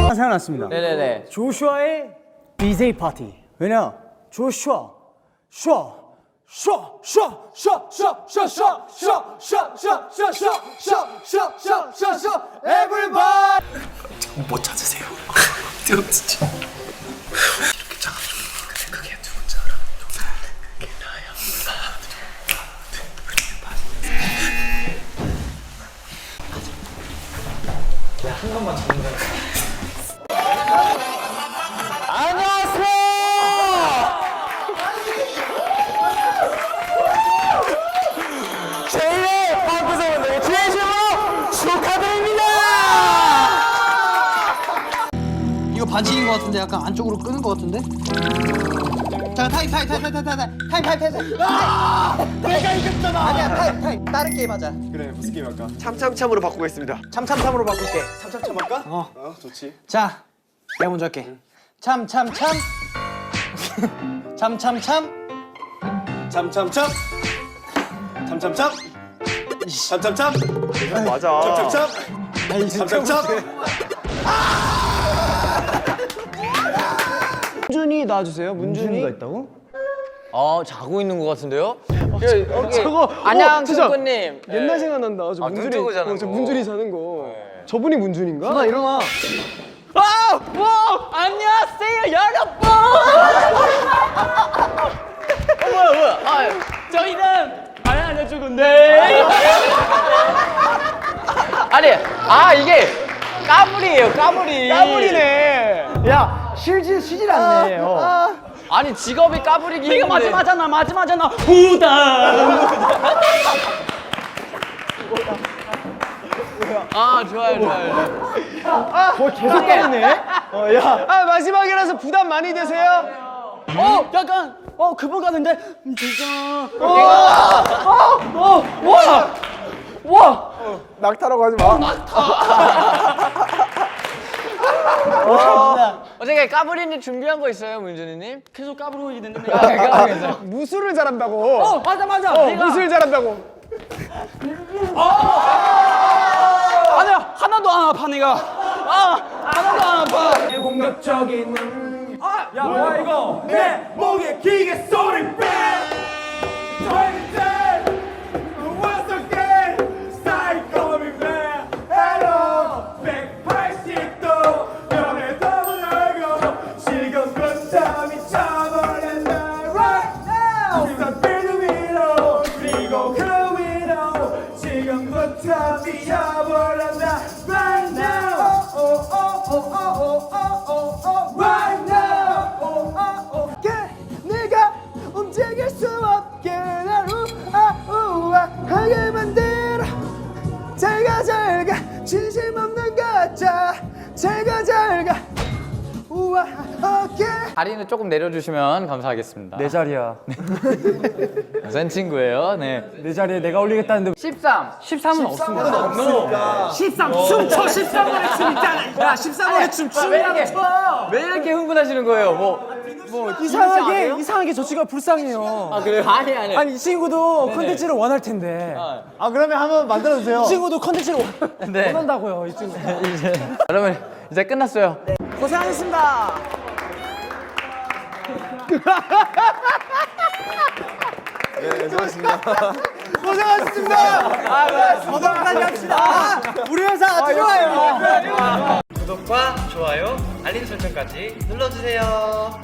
하나 생각났습니다. 네네네. 조슈아의 DJ 파티. 왜냐? 조슈아, 슈아, 슈아, 슈아, 슈아, 슈아, 슈아, 슈아, 슈아, 슈아, 슈아, 슈아, 슈아, 슈아, 슈아, 슈아, 슈아, 작아지고 그게 두 번째 알아. 그게 나야. 제일의 방구석분들 진심으로 축하드립니다. 이거 반칙인 것 같은데 약간 안쪽으로 끄는 것 같은데? 자 타임 타임 타임 타임 타임 타임 타임 타임 타임 타임 내가 이겼잖아 아니야 타임 타임 다른 게임 하자 참참참으로 바꾸겠습니다. 참참참으로 바꿀게. 자 내가 먼저 할게 참참참 참참참 참참참. 참참참. 참참참. 맞아. 참참참. 참참참. 문준이 나와주세요. 문준이가 있다고? 어 자고 있는 것 같은데요? 저거 안녕 진짜 친구님. 옛날 생각난다. 저 아, 눈 문준이, 뜨고 자는 어, 저 거. 문준이 자는 거. 저분이 문준인가? 나 일어나. 아, 뭐 안녕하세요 여러분. 어, 뭐야 뭐야? 아, 저희는 안 알려주는데. 아니, 아 이게 까불이에요 까불이. 까불이네. 야, 쉬지 쉬질 않네. 어. 아니 직업이 까불이기. 네가 힘든데. 마지막잖아. 마지막잖아. 후다. 아 좋아요 좋아요. 뭐 계속 까이네. 어, 야. 아, 마지막이라서 부담 많이 되세요? 어, 약간 어, 그분 같은데. 음, 진짜. 어. 어, 어, 와. 와. 낙타라고 하지 마. 어떻게 까불이님 준비한 거 있어요 문준이님? 계속 까불고 있는데. 무술을 잘한다고. 어, 맞아 맞아. 어, 내가 무술 잘한다고. 아니야 하나도 안 아파 내가. 아 하나도 안 아파. 공격적인. 아, 야 뭐야 이거? 내 목에 기계 소리 빼. 제가 잘가 우아 오케이 다리는 조금 내려주시면 감사하겠습니다. 내 자리야. 센 친구예요. 네. 내 자리에 내가 올리겠다는데 13. 13은 없습니다. 13 춤춰 13번의 춤 있잖아. 야 13번의 춤 춤이라고 춰. 왜 이렇게 흥분하시는 거예요? 뭐, 뭐 이상하게 이상하게 저 친구가 불쌍해요. 아 그래요? 아니 아니. 아니 이 친구도 컨텐츠를 원할 텐데. 아 그러면 한번 만들어 주세요. 이 친구도 컨텐츠를 원- 네. 원한다고요 이 친구. 이제 여러분 이제 끝났어요. 고생하셨습니다. 고생하셨습니다. 건강까지 합시다. 우리 회사 아주 좋아요. 구독과 좋아요, 알림 설정까지 눌러주세요.